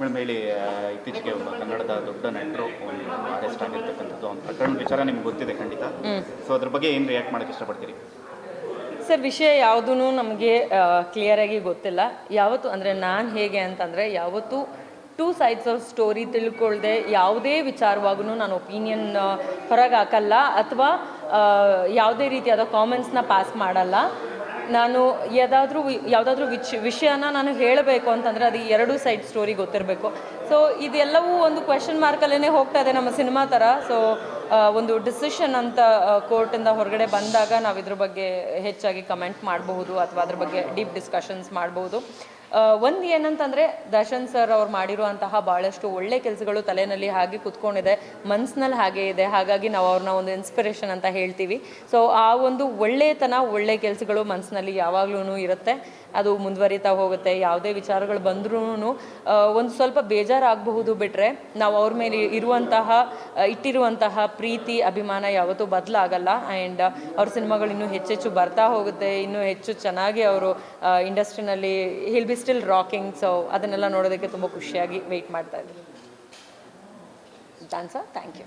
Madam ಹೇಳಿ ಇತ್ತೀಚೆಗೆ ಒಬ್ಬ ಕನ್ನಡದ ದೊಡ್ಡ ನಟರು ಅರೆಸ್ಟ್ ಆಗಿರ್ತಕ್ಕಂಥದ್ದು ಒಂದು ಪ್ರಕರಣ ವಿಚಾರ ನಿಮ್ಗೆ ಗೊತ್ತಿದೆ ಖಂಡಿತ. ಸೊ ಅದ್ರ ಬಗ್ಗೆ ಏನು ರಿಯಾಕ್ಟ್ ಮಾಡೋಕ್ಕೆ ಇಷ್ಟಪಡ್ತೀರಿ? ಸರ್ ವಿಷಯ ಯಾವುದೂ ನಮಗೆ ಕ್ಲಿಯರಾಗಿ ಗೊತ್ತಿಲ್ಲ. ಯಾವತ್ತು ಅಂದರೆ ನಾನು ಹೇಗೆ ಅಂತಂದರೆ ಯಾವತ್ತೂ ಟೂ ಸೈಡ್ಸ್ ಆಫ್ ಸ್ಟೋರಿ ತಿಳ್ಕೊಳ್ಳದೆ ಯಾವುದೇ ವಿಚಾರವಾಗೂ ನಾನು ಒಪಿನಿಯನ್ ಹೊರಗೆ ಹಾಕಲ್ಲ ಅಥವಾ ಯಾವುದೇ ರೀತಿಯಾದ ಕಾಮೆಂಟ್ಸ್ನ ಪಾಸ್ ಮಾಡಲ್ಲ. ನಾನು ಯಾವುದಾದ್ರೂ ಯಾವುದಾದ್ರೂ ವಿಚ್ ವಿಷಯನ ನಾನು ಹೇಳಬೇಕು ಅಂತಂದರೆ ಅದು ಎರಡು ಸೈಡ್ ಸ್ಟೋರಿ ಗೊತ್ತಿರಬೇಕು. ಸೊ ಇದೆಲ್ಲವೂ ಒಂದು ಕ್ವೆಶನ್ ಮಾರ್ಕಲ್ಲೇ ಹೋಗ್ತಾ ಇದೆ ನಮ್ಮ ಸಿನಿಮಾ ಥರ ಸೊ ಒಂದು ಡಿಸಿಷನ್ ಅಂತ ಕೋರ್ಟಿಂದ ಹೊರಗಡೆ ಬಂದಾಗ ನಾವು ಇದ್ರ ಬಗ್ಗೆ ಹೆಚ್ಚಾಗಿ ಕಮೆಂಟ್ ಮಾಡಬಹುದು ಅಥವಾ ಅದ್ರ ಬಗ್ಗೆ ಡೀಪ್ ಡಿಸ್ಕಷನ್ಸ್ ಮಾಡಬಹುದು. ಒಂದು ಏನಂತಂದ್ರೆ, ದರ್ಶನ್ ಸರ್ ಅವ್ರು ಮಾಡಿರುವಂತಹ ಭಾಳಷ್ಟು ಒಳ್ಳೆ ಕೆಲಸಗಳು ತಲೆನಲ್ಲಿ ಹಾಗೆ ಕುತ್ಕೊಂಡಿದೆ, ಮನ್ಸ್ನಲ್ಲಿ ಹಾಗೆ ಇದೆ, ಹಾಗಾಗಿ ನಾವು ಅವ್ರನ್ನ ಒಂದು ಇನ್ಸ್ಪಿರೇಷನ್ ಅಂತ ಹೇಳ್ತೀವಿ. ಸೊ ಆ ಒಂದು ಒಳ್ಳೆತನ, ಒಳ್ಳೆ ಕೆಲಸಗಳು ಮನಸ್ಸಿನಲ್ಲಿ ಯಾವಾಗ್ಲೂ ಇರುತ್ತೆ. ಅದು ಮುಂದುವರಿತಾ ಹೋಗುತ್ತೆ, ಯಾವುದೇ ವಿಚಾರಗಳು ಬಂದ್ರೂ ಒಂದು ಸ್ವಲ್ಪ ಬೇಜಾರಾಗಬಹುದು ಬಿಟ್ಟರೆ ನಾವು ಅವ್ರ ಮೇಲೆ ಇರುವಂತಹ ಇಟ್ಟಿರುವಂತಹ ಪ್ರೀತಿ, ಅಭಿಮಾನ ಯಾವತ್ತೂ ಬದಲಾಗಲ್ಲ. ಆ್ಯಂಡ್ ಅವ್ರ ಸಿನಿಮಾಗಳು ಇನ್ನೂ ಹೆಚ್ಚೆಚ್ಚು ಬರ್ತಾ ಹೋಗುತ್ತೆ, ಇನ್ನೂ ಹೆಚ್ಚು ಚೆನ್ನಾಗಿ ಅವರು ಇಂಡಸ್ಟ್ರಿನಲ್ಲಿ ಹಿಲ್ ಸ್ಟಿಲ್ ರಾಕಿಂಗ್ ಸೊ ಅದನ್ನೆಲ್ಲ ನೋಡೋದಕ್ಕೆ ತುಂಬ ಖುಷಿಯಾಗಿ ವೆಯ್ಟ್ ಮಾಡ್ತಾ ಇದ್ದೀನಿ. ಡ್ಯಾನ್ಸಾ ಥ್ಯಾಂಕ್ ಯು